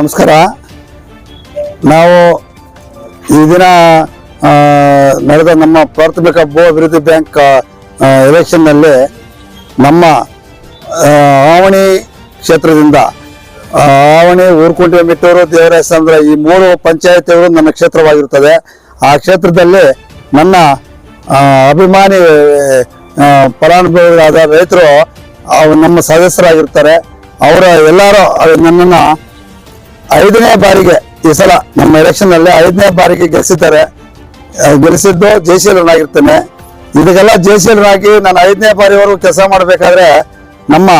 ನಮಸ್ಕಾರ. ನಾವು ಈ ದಿನ ನಡೆದ ನಮ್ಮ ಪ್ರಾಥಮಿಕ ಭೂ ಅಭಿವೃದ್ಧಿ ಬ್ಯಾಂಕ್ ಎಲೆಕ್ಷನ್ನಲ್ಲಿ ನಮ್ಮ ಆವಣಿ ಕ್ಷೇತ್ರದಿಂದ ಆವಣಿ, ಊರ್ಕುಂಟೆ, ಮಿಟ್ಟೂರು ದೇವರಾಯಸಂದ್ರ ಈ ಮೂರು ಪಂಚಾಯತಿಗಳು ನನ್ನ ಕ್ಷೇತ್ರವಾಗಿರುತ್ತದೆ. ಆ ಕ್ಷೇತ್ರದಲ್ಲಿ ನನ್ನ ಅಭಿಮಾನಿ ಫಲಾನುಭವಿಗಳಾದ ರೈತರು ನಮ್ಮ ಸದಸ್ಯರಾಗಿರ್ತಾರೆ. ಅವರ ಎಲ್ಲರೂ ನನ್ನನ್ನು ಐದನೇ ಬಾರಿಗೆ ಈ ಸಲ ನಮ್ಮ ಎಲೆಕ್ಷನ್ ಅಲ್ಲಿ ಐದನೇ ಬಾರಿಗೆ ಗೆಲ್ಲಿಸಿದ್ದಾರೆ. ಗೆಲ್ಸಿದ್ದು ಗೆಲ್ಲಿಸಿದ್ದು ಆಗಿರ್ತೇನೆ ಇದಕ್ಕೆಲ್ಲ ಜಯಶೀಲನಾಗಿ ನಾನು ಐದನೇ ಬಾರಿವರೆಗೂ ಕೆಲಸ ಮಾಡಬೇಕಾದ್ರೆ ನಮ್ಮ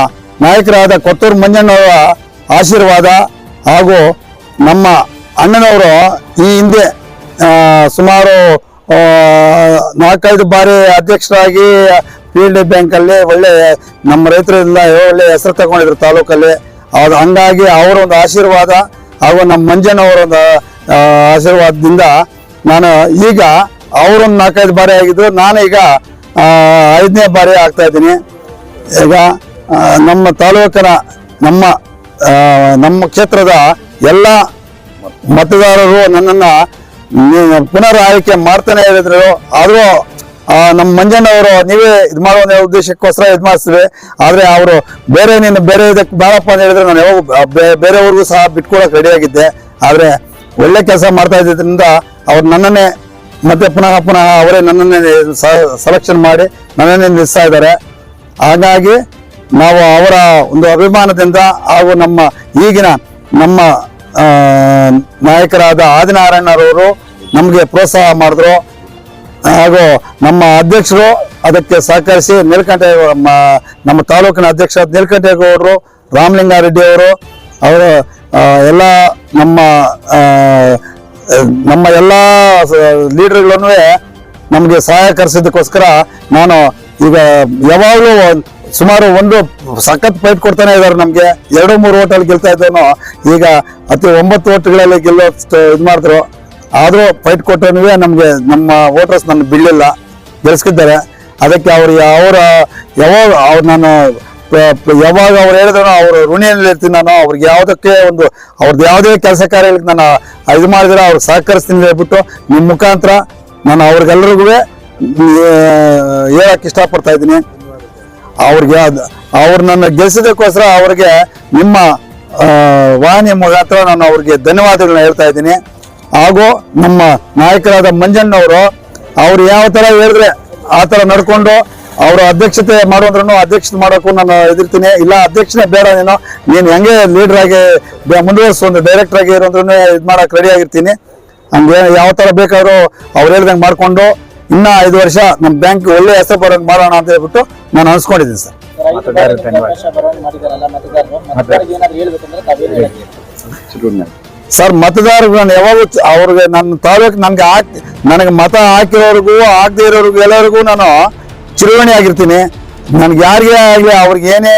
ನಾಯಕರಾದ ಕೊತ್ತೂರು ಮಂಜಣ್ಣವರ ಆಶೀರ್ವಾದ ಹಾಗೂ ನಮ್ಮ ಅಣ್ಣನವರು ಈ ಹಿಂದೆ ಸುಮಾರು ನಾಲ್ಕೈದು ಬಾರಿ ಅಧ್ಯಕ್ಷರಾಗಿ ಪಿ ಡಿ ಬ್ಯಾಂಕಲ್ಲಿ ಒಳ್ಳೆ ನಮ್ಮ ರೈತರಿಂದ ಒಳ್ಳೆ ಹೆಸರು ತಗೊಂಡಿದ್ರು ತಾಲೂಕಲ್ಲಿ. ಅದು ಹಂಗಾಗಿ ಅವರ ಒಂದು ಆಶೀರ್ವಾದ ಹಾಗೂ ನಮ್ಮ ಮಂಜನವರ ಆಶೀರ್ವಾದದಿಂದ ನಾನು ಈಗ ಅವರೊಂದು ನಾಲ್ಕೈದು ಬಾರಿ ಆಗಿದ್ದು ನಾನು ಈಗ ಐದನೇ ಬಾರಿ ಆಗ್ತಾ ಇದ್ದೀನಿ. ಈಗ ನಮ್ಮ ತಾಲೂಕಿನ ನಮ್ಮ ನಮ್ಮ ಕ್ಷೇತ್ರದ ಎಲ್ಲ ಮತದಾರರು ನನ್ನನ್ನು ಪುನರ್ ಆಯ್ಕೆ ಮಾಡ್ತಾನೆ ಹೇಳಿದ್ರು. ಆದರೂ ನಮ್ಮ ಮಂಜಣ್ಣವರು ನೀವೇ ಇದು ಮಾಡೋ ಒಂದು ಉದ್ದೇಶಕ್ಕೋಸ್ಕರ ಇದು ಮಾಡಿಸ್ತೀವಿ ಆದರೆ ಅವರು ಬೇರೆ ನೀನು ಬೇರೆ ಇದಕ್ಕೆ ಬೇಡಪ್ಪ ಅಂತ ಹೇಳಿದ್ರೆ ನಾನು ಯಾವಾಗ ಬೇರೆಯವ್ರಿಗೂ ಸಹ ಬಿಟ್ಕೊಡಕ್ಕೆ ರೆಡಿಯಾಗಿದ್ದೆ ಆದರೆ ಒಳ್ಳೆ ಕೆಲಸ ಮಾಡ್ತಾ ಇದ್ದಿದ್ದರಿಂದ ಅವ್ರು ನನ್ನನ್ನೇ ಮತ್ತೆ ಪುನಃ ಪುನಃ ಅವರೇ ನನ್ನನ್ನೇ ಸೆಲೆಕ್ಷನ್ ಮಾಡಿ ನನ್ನನ್ನೇ ನಿಲ್ಲಿಸ್ತಾ ಇದ್ದಾರೆ. ಹಾಗಾಗಿ ನಾವು ಅವರ ಒಂದು ಅಭಿಮಾನದಿಂದ ಹಾಗೂ ನಮ್ಮ ಈಗಿನ ನಮ್ಮ ನಾಯಕರಾದ ಆದಿನಾರಾಯಣರವರು ನಮಗೆ ಪ್ರೋತ್ಸಾಹ ಮಾಡಿದ್ರು. ಹಾಗೂ ನಮ್ಮ ಅಧ್ಯಕ್ಷರು ಅದಕ್ಕೆ ಸಹಕರಿಸಿ ನೀಲಕಂಠ ಮ- ನಮ್ಮ ತಾಲೂಕಿನ ಅಧ್ಯಕ್ಷ ನೀಲಕಂಠೇಗೌಡರು, ರಾಮಲಿಂಗಾರೆಡ್ಡಿ ಅವರು ಅವರು ಎಲ್ಲ ನಮ್ಮ ನಮ್ಮ ಎಲ್ಲ ಲೀಡರ್ಗಳನ್ನು ನಮಗೆ ಸಹಕರಿಸಿದ್ದಕ್ಕೋಸ್ಕರ ನಾನು ಈಗ ಯಾವಾಗಲೂ ಸುಮಾರು ಒಂದು ಸಖತ್ ಪೈಟ್ ಕೊಡ್ತಾನೆ ಇದ್ದಾರೆ ನಮಗೆ. ಎರಡು ಮೂರು ಓಟಲ್ಲಿ ಗೆಲ್ತಾ ಇದ್ದೇನೋ ಈಗ ಅತಿ ಒಂಬತ್ತು ಓಟ್ಗಳಲ್ಲಿ ಗೆಲ್ಲೋ ಇದು ಮಾಡಿದ್ರು. ಆದರೂ ಫೈಟ್ ಕೊಟ್ಟನು ನಮಗೆ ನಮ್ಮ ವೋಟರ್ಸ್ ನನ್ನ ಬಿಡಲಿಲ್ಲ ಗೆಲ್ಸ್ಕಿದ್ದಾರೆ ಅದಕ್ಕೆ ಅವ್ರು ಅವರ ಯಾವಾಗ ಅವ್ರು ನಾನು ಯಾವಾಗ ಅವ್ರು ಹೇಳಿದ್ರು ಅವರು ಋಣಿಯಲ್ಲಿ ಇರ್ತೀನಿ ನಾನು, ಅವ್ರಿಗೆ ಯಾವುದಕ್ಕೆ ಒಂದು ಅವ್ರದ್ದು ಯಾವುದೇ ಕೆಲಸ ಕಾರ್ಯಗಳಿಗೆ ನಾನು ಇದು ಮಾಡಿದ್ರೆ ಅವ್ರು ಸಹಕರಿಸ್ತೀನಿ ಹೇಳ್ಬಿಟ್ಟು ನಿಮ್ಮ ಮುಖಾಂತರ ನಾನು ಅವ್ರಿಗೆಲ್ಲರಿಗೂ ಹೇಳಕ್ಕೆ ಇಷ್ಟಪಡ್ತಾ ಇದ್ದೀನಿ. ಅವ್ರಿಗೆ ಅದು ಅವ್ರು ನನ್ನ ಗೆಲ್ಸೋದಕ್ಕೋಸ್ಕರ ಅವ್ರಿಗೆ ನಿಮ್ಮ ವಾಹಿನಿ ಮುಖಾಂತರ ನಾನು ಅವ್ರಿಗೆ ಧನ್ಯವಾದಗಳನ್ನ ಹೇಳ್ತಾ ಇದ್ದೀನಿ. ಹಾಗೂ ನಮ್ಮ ನಾಯಕರಾದ ಮಂಜಣ್ಣವರು ಅವ್ರು ಯಾವ ಥರ ಹೇಳಿದ್ರೆ ಆ ಥರ ನಡ್ಕೊಂಡು ಅವರು ಅಧ್ಯಕ್ಷತೆ ಮಾಡೋದ್ರೂ ಅಧ್ಯಕ್ಷತೆ ಮಾಡೋಕ್ಕೂ ನಾನು ಎದುರ್ತೀನಿ ಇಲ್ಲ ಅಧ್ಯಕ್ಷನೇ ಬೇಡ ನೀನು. ನೀನು ಹೆಂಗೆ ಲೀಡರ್ ಆಗಿ ಬೆ- ಒಂದು ಡೈರೆಕ್ಟರ್ ಆಗಿ ಇರೋದ್ರೂ ಇದು ಮಾಡಕ್ಕೆ ರೆಡಿ ಆಗಿರ್ತೀನಿ. ಹಂಗೆ ಯಾವ ಥರ ಬೇಕಾದ್ರೂ ಅವ್ರು ಹೇಳ್ದಂಗೆ ಮಾಡಿಕೊಂಡು ಇನ್ನ ಐದು ವರ್ಷ ನಮ್ಮ ಬ್ಯಾಂಕ್ ಒಳ್ಳೆ ಹೆಸರು ಬರೋಂಗೆ ಮಾಡೋಣ ಅಂತ ಹೇಳ್ಬಿಟ್ಟು ನಾನು ಅನ್ಸ್ಕೊಂಡಿದ್ದೀನಿ ಸರ್. ಮತದಾರರಿಗೆ ಸರ್ ಮತದಾರರು ನಾನು ಯಾವಾಗ ಅವ್ರಿಗೆ ನನ್ನ ತಾಲೂಕು ನನಗೆ ಹಾಕಿ ನನಗೆ ಮತ ಹಾಕಿರೋರಿಗೂ ಆಗದೇ ಇರೋರಿಗೂ ಎಲ್ಲರಿಗೂ ನಾನು ಚಿರುವಣಿ ಆಗಿರ್ತೀನಿ. ನನಗೆ ಯಾರಿಗೇ ಆಗಲಿ ಅವ್ರಿಗೆ ಏನೇ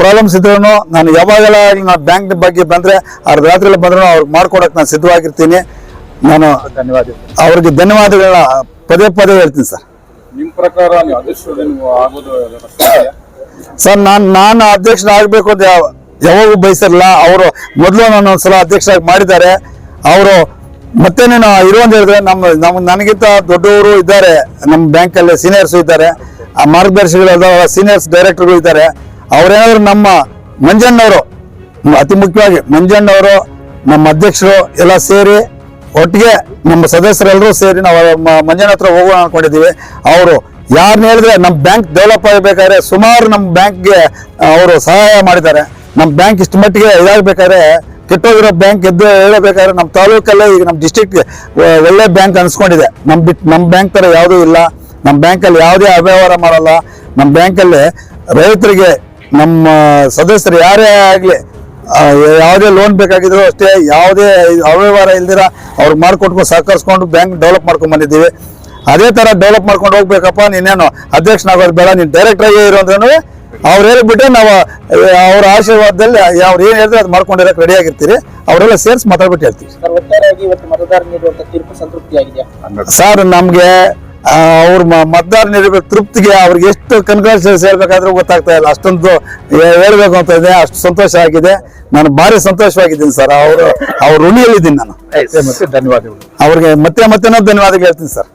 ಪ್ರಾಬ್ಲಮ್ಸ್ ಇದ್ರೂ ನಾನು ಯಾವಾಗೆಲ್ಲ ಆಗಲಿ ನಾನು ಬ್ಯಾಂಕ್ ಬಗ್ಗೆ ಬಂದರೆ ಅವ್ರ ರಾತ್ರಿ ಬಂದ್ರೂ ಅವ್ರಿಗೆ ಮಾಡ್ಕೊಡೋಕೆ ನಾನು ಸಿದ್ಧವಾಗಿರ್ತೀನಿ. ನಾನು ಧನ್ಯವಾದ ಅವ್ರಿಗೆ ಧನ್ಯವಾದಗಳನ್ನ ಪದೇ ಪದೇ ಹೇಳ್ತೀನಿ ಸರ್. ನಿಮ್ಮ ಪ್ರಕಾರ ನೀವು ಆಗೋದು? ಸರ್ ನಾನು ನಾನು ಅಧ್ಯಕ್ಷನಾಗಬೇಕು ಅಂತ ಯಾವ ಯಾವಾಗೂ ಬಯಸಿರಲ್ಲ. ಅವರು ಮೊದಲು ನಾನು ಒಂದ್ಸಲ ಅಧ್ಯಕ್ಷರಾಗಿ ಮಾಡಿದ್ದಾರೆ. ಅವರು ಮತ್ತೆ ನಾನು ಇರುವಂತ ಹೇಳಿದ್ರೆ ನಮ್ಮ ನಮ್ಮ, ನನಗಿಂತ ದೊಡ್ಡವರು ಇದ್ದಾರೆ. ನಮ್ಮ ಬ್ಯಾಂಕಲ್ಲಿ ಸೀನಿಯರ್ಸ್ ಇದ್ದಾರೆ. ಆ ಮಾರ್ಗದರ್ಶಿಗಳಾದ ಸೀನಿಯರ್ಸ್ ಡೈರೆಕ್ಟರ್ಗಳು ಇದ್ದಾರೆ. ಅವ್ರೇನಾದ್ರು ನಮ್ಮ ಮಂಜಣ್ಣವರು, ಅತಿ ಮುಖ್ಯವಾಗಿ ಮಂಜಣ್ಣವರು, ನಮ್ಮ ಅಧ್ಯಕ್ಷರು ಎಲ್ಲ ಸೇರಿ ಒಟ್ಟಿಗೆ ನಮ್ಮ ಸದಸ್ಯರೆಲ್ಲರೂ ಸೇರಿ ನಾವು ಮಂಜಣ್ಣ ಹತ್ರ ಹೋಗೋಣ ಅನ್ಕೊಂಡಿದ್ದೀವಿ. ಅವರು ಯಾರನ್ನ ಹೇಳಿದ್ರೆ ನಮ್ಮ ಬ್ಯಾಂಕ್ ಡೆವಲಪ್ ಆಗಬೇಕಾದ್ರೆ ಸುಮಾರು ನಮ್ಮ ಬ್ಯಾಂಕ್ಗೆ ಅವರು ಸಹಾಯ ಮಾಡಿದ್ದಾರೆ. ನಮ್ಮ ಬ್ಯಾಂಕ್ ಇಷ್ಟು ಮಟ್ಟಿಗೆ ಇದಾಗಬೇಕಾದ್ರೆ ಕೆಟ್ಟೋಗಿರೋ ಬ್ಯಾಂಕ್ ಎದ್ದು ಹೇಳಬೇಕಾದ್ರೆ ನಮ್ಮ ತಾಲೂಕಲ್ಲೇ ಈಗ ನಮ್ಮ ಡಿಸ್ಟಿಕ್ ಒಳ್ಳೆ ಬ್ಯಾಂಕ್ ಅನ್ಸ್ಕೊಂಡಿದೆ. ನಮ್ಮ ಬಿಟ್ಟು ನಮ್ಮ ಬ್ಯಾಂಕ್ ಥರ ಯಾವುದೂ ಇಲ್ಲ. ನಮ್ಮ ಬ್ಯಾಂಕಲ್ಲಿ ಯಾವುದೇ ಅವ್ಯವಹಾರ ಮಾಡಲ್ಲ. ನಮ್ಮ ಬ್ಯಾಂಕಲ್ಲಿ ರೈತರಿಗೆ, ನಮ್ಮ ಸದಸ್ಯರು ಯಾರೇ ಆಗಲಿ ಯಾವುದೇ ಲೋನ್ ಬೇಕಾಗಿದ್ರು ಅಷ್ಟೇ ಯಾವುದೇ ಅವ್ಯವಹಾರ ಇಲ್ದಿರ ಅವ್ರು ಮಾಡಿಕೊಟ್ಕೊಂಡು ಸಹಕರಿಸ್ಕೊಂಡು ಬ್ಯಾಂಕ್ ಡೆವಲಪ್ ಮಾಡ್ಕೊಂಡು ಬಂದಿದ್ದೀವಿ. ಅದೇ ಥರ ಡೆವಲಪ್ ಮಾಡ್ಕೊಂಡು ಹೋಗ್ಬೇಕಪ್ಪ ನೀನೇನು ಅಧ್ಯಕ್ಷನಾಗೋದು ಬೇಡ, ನೀನು ಡೈರೆಕ್ಟ್ರಾಗಿ ಇರೋ ಅವ್ರು ಹೇಳಿಬಿಟ್ಟು ನಾವು ಅವ್ರ ಆಶೀರ್ವಾದದಲ್ಲಿ ಅವ್ರು ಏನು ಹೇಳಿದ್ರೆ ಅದು ಮಾಡ್ಕೊಂಡಿರೋಕೆ ರೆಡಿ ಆಗಿರ್ತೀರಿ. ಅವರೆಲ್ಲ ಸೇರಿಸಿ ಮಾತಾಡ್ಬಿಟ್ಟು ಹೇಳ್ತೀವಿ. ಸರ್ ನಮಗೆ ಅವ್ರ ಮತದಾರ ನೀಡಬೇಕು ತೃಪ್ತಿಗೆ ಅವ್ರಿಗೆ ಎಷ್ಟು ಕನ್ಗ್ರಾಚುಲೇಷನ್ ಹೇಳ್ಬೇಕಾದ್ರೂ ಗೊತ್ತಾಗ್ತಾ ಇಲ್ಲ. ಅಷ್ಟೊಂದು ಹೇಳ್ಬೇಕು ಅಂತ ಇದೆ. ಅಷ್ಟು ಸಂತೋಷ ಆಗಿದೆ. ನಾನು ಭಾರಿ ಸಂತೋಷವಾಗಿದ್ದೀನಿ ಸರ್. ಅವರು ಅವ್ರ ಋಣಿಯಲ್ಲಿದ್ದೀನಿ ನಾನು. ಮತ್ತೆ ಧನ್ಯವಾದಗಳು. ಅವ್ರಿಗೆ ಮತ್ತೆ ಮತ್ತೆ ಧನ್ಯವಾದಗಳು ಹೇಳ್ತೀನಿ ಸರ್.